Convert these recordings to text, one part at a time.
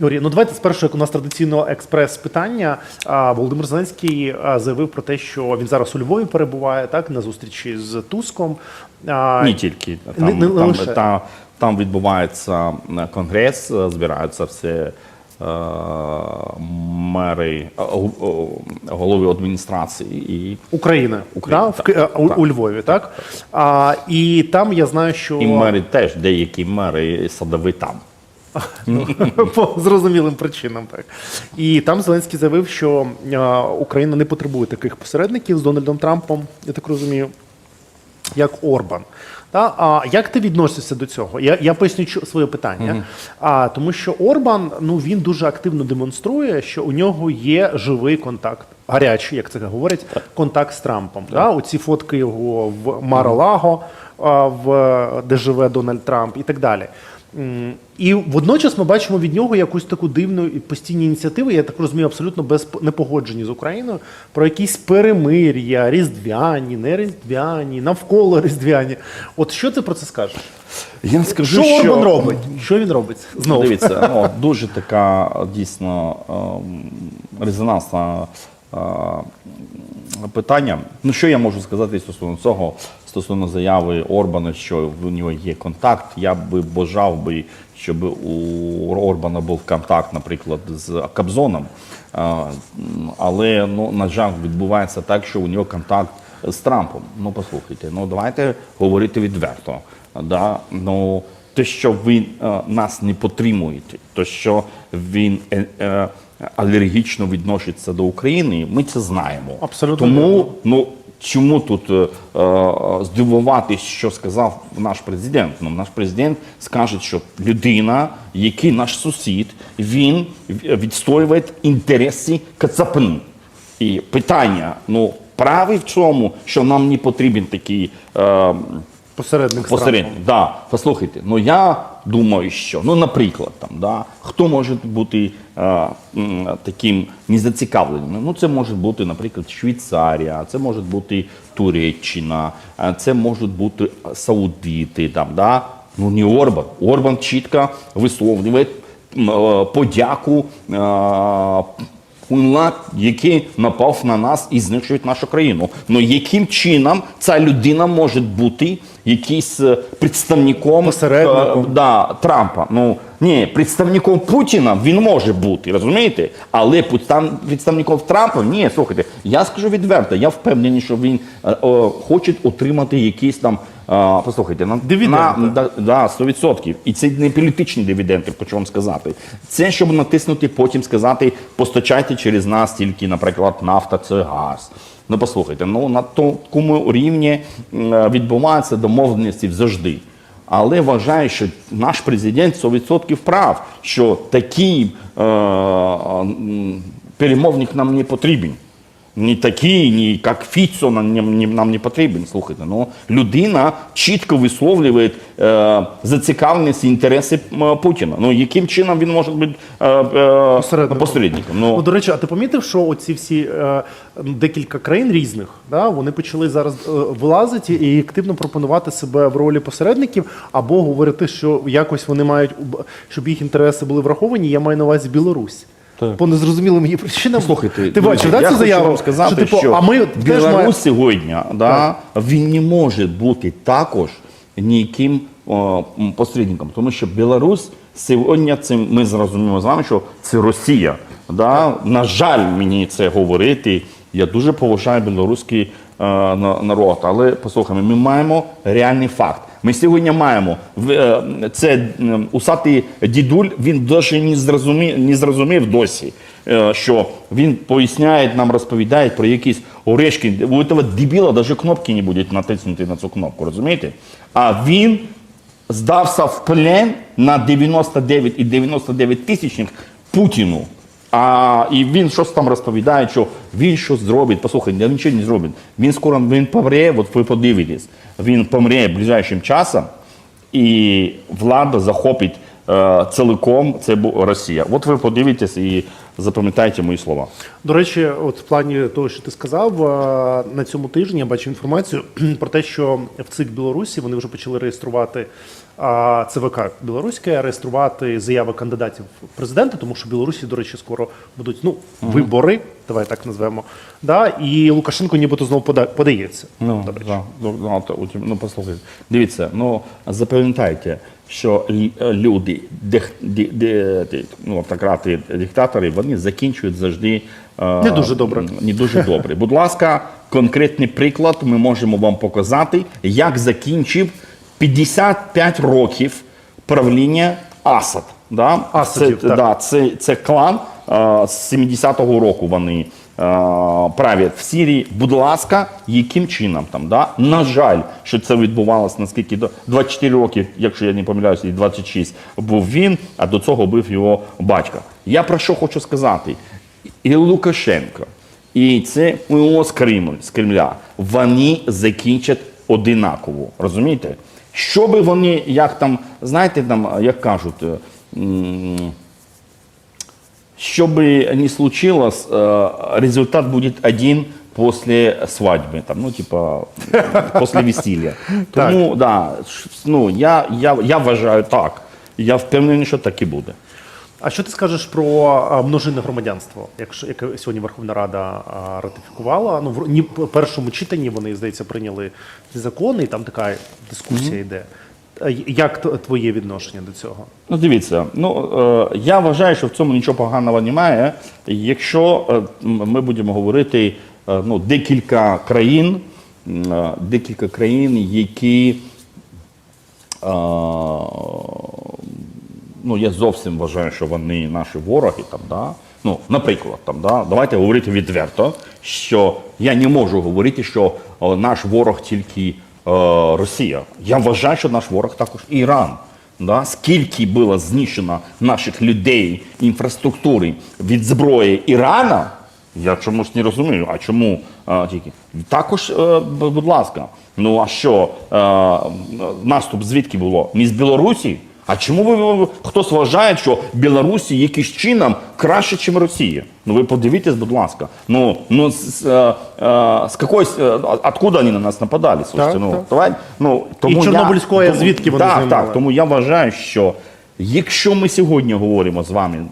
Юрій, ну давайте спершу, як у нас традиційно експрес питання. Володимир Зеленський заявив про те, що він зараз у Львові перебуває, так на зустрічі з Туском. Не тільки там, Не- не там, лише. там, там відбувається е, конгрес, е, збираються всі е, мери, е, е, голови адміністрації і, України, України, да, в так, у, так. у Львові, так? А, і там я знаю, що і мери теж, деякі мери садові там. По зрозумілим причинам. Так і там Зеленський заявив, що а, Україна не потребує таких посередників з Дональдом Трампом, я так розумію, як Орбан. Та, а як ти відносишся до цього? Я, я поясню своє питання. А, тому що Орбан ну, він дуже активно демонструє, що у нього є живий контакт, гарячий, як це говорять, контакт з Трампом. Та? Оці фотки його в Маралаго, в, де живе Дональд Трамп і так далі. І водночас ми бачимо від нього якусь таку дивну і постійні ініціативи, я так розумію, абсолютно без непогоджені з Україною про якісь перемир'я, різдвяні, не різдвяні, навколо різдвяні. От що ти про це скажеш? Я скажу, Що Орбан робить? Що він робить? Знову Дивіться, ну, дуже така дійсно ем, резонансна е, питання. Ну, що я можу сказати стосовно цього, стосовно заяви Орбана, що в нього є контакт. Я би бажав би, щоб у Орбана був контакт, наприклад, з Кобзоном. Е, Але ну, на жаль, відбувається так, що у нього контакт з Трампом. Ну, послухайте, ну давайте говорити відверто. Да? Ну, те, що ви е, нас не підтримуєте, то що він е, е, алергічно відноситься до України, ми це знаємо. Абсолютно Тому ну чому тут е, е, здивуватись, що сказав наш президент? Ну, наш президент скаже, що людина, який наш сусід, він відстоює інтереси Кацапин. І питання: ну правий в чому, що нам не потрібен такий. Е, посередник з Посередньо, да. Послухайте, ну я думаю, що ну, наприклад, там, да, хто може бути е, м, таким незацікавленим? Ну, це може бути, наприклад, Швейцарія, це може бути Туреччина, е, це можуть бути Саудити, там, да? ну не Орбан. Орбан чітко висловлює е, подяку. Е, Унлад, який напав на нас і знищує нашу країну. Ну яким чином ця людина може бути якийсь е, представником е, да, Трампа? Ну ні, представником Путіна він може бути, розумієте? Але представ- представником Трампа ні, слухайте, я скажу відверто, я впевнений, що він е, о, хоче отримати якісь там. Послухайте, на, Дивіденди. на, да, да, 100%. І це не політичні дивіденди, хочу вам сказати. Це щоб натиснути, потім сказати, постачайте через нас тільки, наприклад, нафта, це газ. Ну, послухайте, ну на такому рівні відбуваються домовленості завжди. Але вважаю, що наш президент 100% прав, що такий е, перемовник нам не потрібен. Не такий, ні як Фіцо нам, нам, нам не потрібен. Слухайте, ну людина чітко висловлює е, зацікавленість і інтереси Путіна. Ну яким чином він може бути е, е, Посередником. посередником? Ну, Ну, до речі, а ти помітив, що оці всі е, декілька країн різних, да, вони почали зараз е, вилазити і активно пропонувати себе в ролі посередників, або говорити, що якось вони мають, щоб їх інтереси були враховані. Я маю на увазі Білорусь. Так. По незрозумілим її причинам. Слухайте, ти бачив да, я цю заяву? вам сказати, що, що, типу, а ми Білорусь має... сьогодні да, він не може бути також ніяким о, посередником, тому що Білорусь сьогодні це ми зрозуміємо з вами, що це Росія. Да? На жаль, мені це говорити. Я дуже поважаю білоруський народ, але послухайте, ми маємо реальний факт. Ми сьогодні маємо е, це усатий дідуль. Він досі не зрозумів, не зрозумів досі, е, що він поясняє нам, розповідає про якісь орешки. У цього дебіла навіть кнопки не будуть натиснути на цю кнопку, розумієте? А він здався в плен на 99 і 99 тисячних Путіну. А і він щось там розповідає, що він щось зробить. Послухайте, він нічого не зробить. Він скоро він помре, от ви подивитесь. Він помре ближайшим часом, і влада захопить е, цілком це Росія. От ви подивитесь і запам'ятайте мої слова. До речі, от в плані того, що ти сказав, е, на цьому тижні я бачив інформацію про те, що в ЦИК Білорусі вони вже почали реєструвати ЦВК Білоруське, реєструвати заяви кандидатів в президенти, тому що в Білорусі, до речі, скоро будуть ну вибори, давай так назвемо. Да, і Лукашенко нібито знову пода- подається. Ну, до речі. да, ну, ну, ну, послухайте. Дивіться, ну запам'ятайте, що е, люди, де, ді- ну, автократи, диктатори, вони закінчують завжди е, Не дуже добре. Не дуже добре. Будь ласка, конкретний приклад ми можемо вам показати, як закінчив 55 років правління Асад. Да? Асадів, це, так. Да, це, це клан з 70-го року вони правлять в Сирії. Будь ласка, яким чином там? Да? На жаль, що це відбувалося наскільки до 24 роки, якщо я не помиляюся, і 26 був він, а до цього був його батько. Я про що хочу сказати? І Лукашенко, і це МО з з Кремля, вони закінчать одинаково. Розумієте? Що би вони, як там, знаєте, там, як кажуть, что бы ни случилось, э, результат будет один после свадьбы, там, ну, типа, после весілля. Тому, да, ш- ну, я, я, я вважаю так. Я впевнений, що так і буде. А що ти скажеш про а, множинне громадянство, якщо яке сьогодні Верховна Рада а, ратифікувала? Ну в ні- в першому читанні вони здається прийняли ці закони, і там така дискусія йде. А й- Як т- твоє відношення до цього? Ну, дивіться, ну е, я вважаю, що в цьому нічого поганого немає. Якщо е, ми будемо говорити е, ну, декілька країн, е, декілька країн, які е, ну, я зовсім вважаю, що вони наші вороги. Там, да? ну, наприклад, там, да? давайте говорити відверто, що я не можу говорити, що е, наш ворог тільки е, Росія. Я вважаю, що наш ворог також Іран. Да? Скільки було знищено наших людей, інфраструктури від зброї Ірана, я чомусь не розумію. А чому а, тільки? Також, а, будь ласка, ну а що, а, наступ звідки було? Не з Білорусі? А чому ви, хтось вважає, що Білорусі якийсь чином краще, ніж Росія? Ну ви подивіться, будь ласка. Ну, ну з, з, е, е, з якоїсь, е, откуда вони на нас нападали? Так, ну, так. давай, ну, тому Чорнобильської тому- звідки вони так, так, тому я вважаю, що якщо ми сьогодні говоримо з вами,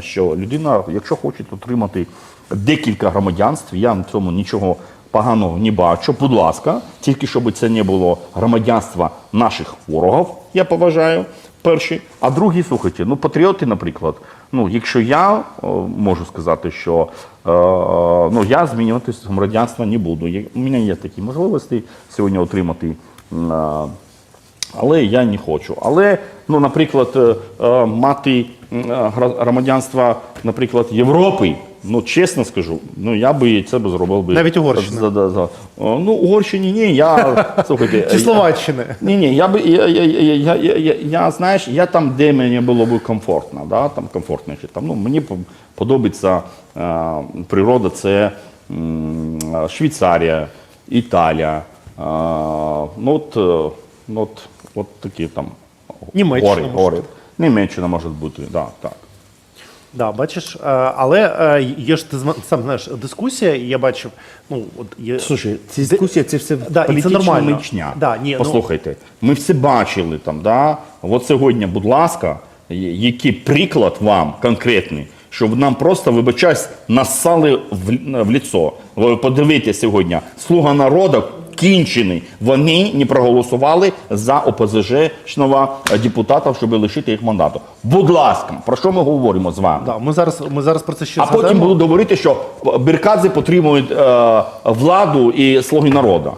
що людина, якщо хоче отримати декілька громадянств, я в цьому нічого поганого не бачу. Будь ласка, тільки щоб це не було громадянство наших ворогів, я поважаю. Перші, а другі, слухайте, ну патріоти, наприклад. Ну, якщо я о, можу сказати, що е, ну я змінювати громадянство не буду. Є- У мене є такі можливості сьогодні отримати. е, але я не хочу. Але, ну, наприклад, е, е, мати е, громадянство, наприклад, Європи, ну, чесно скажу, ну, я би це б зробив би. Навіть Угорщина? За, за. О, Ну, Угорщині ні, я, слухайте. Чи Словаччини? Ні, ні, я би я, я, я, я, я, я, я знаєш, я там, де мені було б комфортно, да, там комфортніше. Там, ну, мені по- подобається е, природа, це м, е, Швейцарія, Італія. Е, ну, от, е, ну, от, от такі там Німеччина, гори, може гори. Німеччина може бути, да, так. Да, бачиш, е, але е, є ж ти сам знаєш дискусія, і я бачив. Ну от є Слушай, ці дискусії це все Да, і це політична нормально. Да, ні, ну- Послухайте, ми всі бачили там, да? От сьогодні, будь ласка, який приклад вам конкретний, щоб нам просто, вибачаюсь, насали в, в ліцо. Ви подивіться сьогодні, слуга народу кінчений. Вони не проголосували за ОПЗЖ-шного депутата, щоб лишити їх мандату. Будь ласка, про що ми говоримо з вами? да, ми зараз ми зараз про це ще А потім згадаємо. будуть говорити, що Біркадзе потримують е, владу і слуги народу.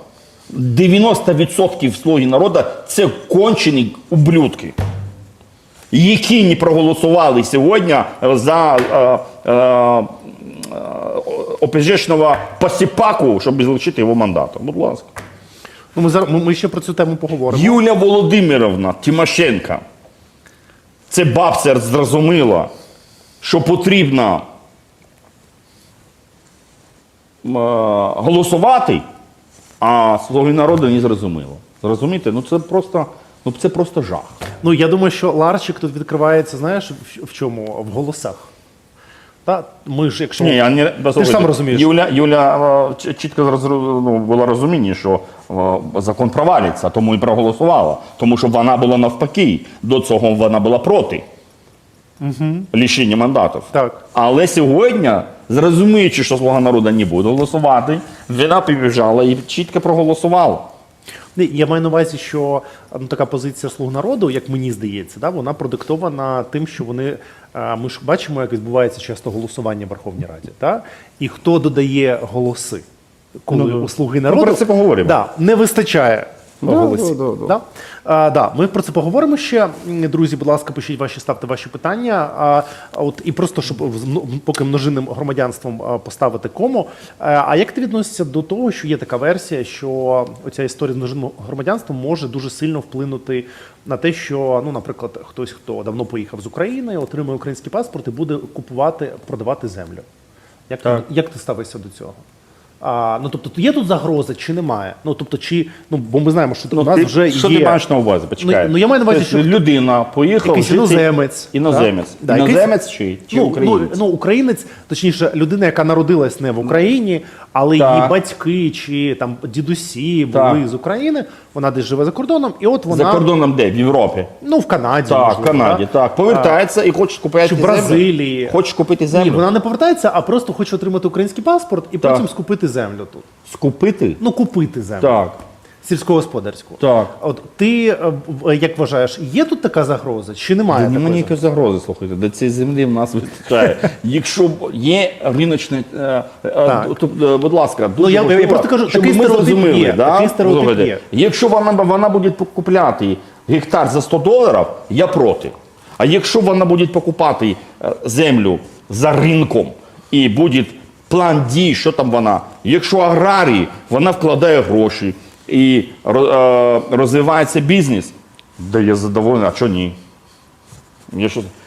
90% слуги народу це кончені ублюдки, які не проголосували сьогодні за е, е, ОПЖшного посіпаку, щоб залишити його мандатом. Будь ласка. Ну, ми зараз ми, ще про цю тему поговоримо. Юля Володимировна Тимошенко. Це бабця зрозуміла, що потрібно е, голосувати, а слуги народу не зрозуміло. Зрозумієте? Ну це просто Ну це просто жах. Ну, я думаю, що ларчик тут відкривається, знаєш, в, в чому? В голосах. Та, ми ж, якщо... Ні, я не Ти ж сам розумієш. Юля, Юля е, чітко ну, була розуміння, що е, закон провалиться, тому і проголосувала. Тому що вона була навпаки. До цього вона була проти лишення мандатів. Так. Але сьогодні, зрозуміючи, що слуга народу не буде голосувати, вона побіжала і чітко проголосувала. Ні, Я маю на увазі, що ну, така позиція слуг народу, як мені здається, да, вона продиктована тим, що вони. Ми ж бачимо, як відбувається часто голосування в Верховній Раді. Та? І хто додає голоси, коли Ну, у слуги народу про це поговоримо. Да, не вистачає Да, голосів. да, да, да. Да? А, да, ми про це поговоримо ще. Друзі, будь ласка, пишіть ваші, ставте ваші питання. А, от, і просто, щоб ну, поки множинним громадянством поставити кому. А, а як ти відносишся до того, що є така версія, що оця історія з множинним громадянством може дуже сильно вплинути на те, що, ну, наприклад, хтось, хто давно поїхав з України, отримує український паспорт і буде купувати, продавати землю. Як. Ти, як ти ставишся до цього? А, ну, тобто, є тут загроза чи немає? Ну, тобто, чи, ну, бо ми знаємо, що у нас ти, вже що є... ти маєш на увазі? Почекай. Ну, ну, я маю на увазі, Тобто що- людина поїхав Якийсь іноземець. Іноземець. Да? Да, якийсь- іноземець чи, чи ну, українець? Ну, ну, українець, точніше, людина, яка народилась не в Україні, але Так. її батьки чи там дідусі були Так. з України, вона десь живе за кордоном, і от вона За кордоном де? В Європі. ну в Канаді, Так, можливо, в Канаді, да? так. Повертається і хоче купити Чи в землю. Бразилії. Хоче купити землю. Ні, вона не повертається, а просто хоче отримати український паспорт і Так. потім скупити землю тут. Скупити? Ну, купити землю. Так. Сільськогосподарську. Так. От ти е, як вважаєш, є тут така загроза? Чи немає Нема такої? ніякої загрози, слухайте, до цієї землі в нас вистачає. Якщо є риночне, е, е, то, е, будь ласка, дуже Ну, я- я просто кажу, щоб такий ми зрозуміли, є, да? такий стереотип є. Якщо вона, вона буде купляти гектар за 100 доларів, я проти. А якщо вона буде покупати е, землю за ринком і буде план дій, що там вона, якщо аграрії, вона вкладає гроші і е, розвивається бізнес, да я задоволений, а що ні?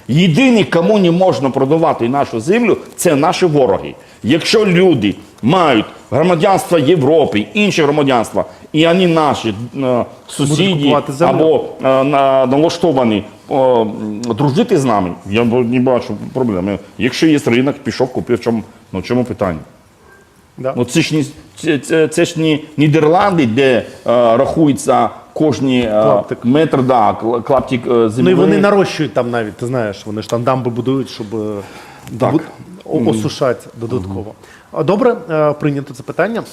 Єдині, кому не можна продавати нашу землю, це наші вороги. Якщо люди мають громадянство Європи, інші громадянства, і вони наші е, сусіди або е, на- налаштовані дружити з нами, я не бачу проблеми. Якщо є ринок, пішов, купив, чому, ну, чому питання? Да. Ну, це ж не, це, це, це ж не Нідерланди, де е, рахується кожні е, метр, да, клаптик землі. Ну і вони нарощують там навіть, ти знаєш, вони ж там дамби будують, щоб е, Так. бу- о- осушати додатково. А, Добре, е, прийнято це питання.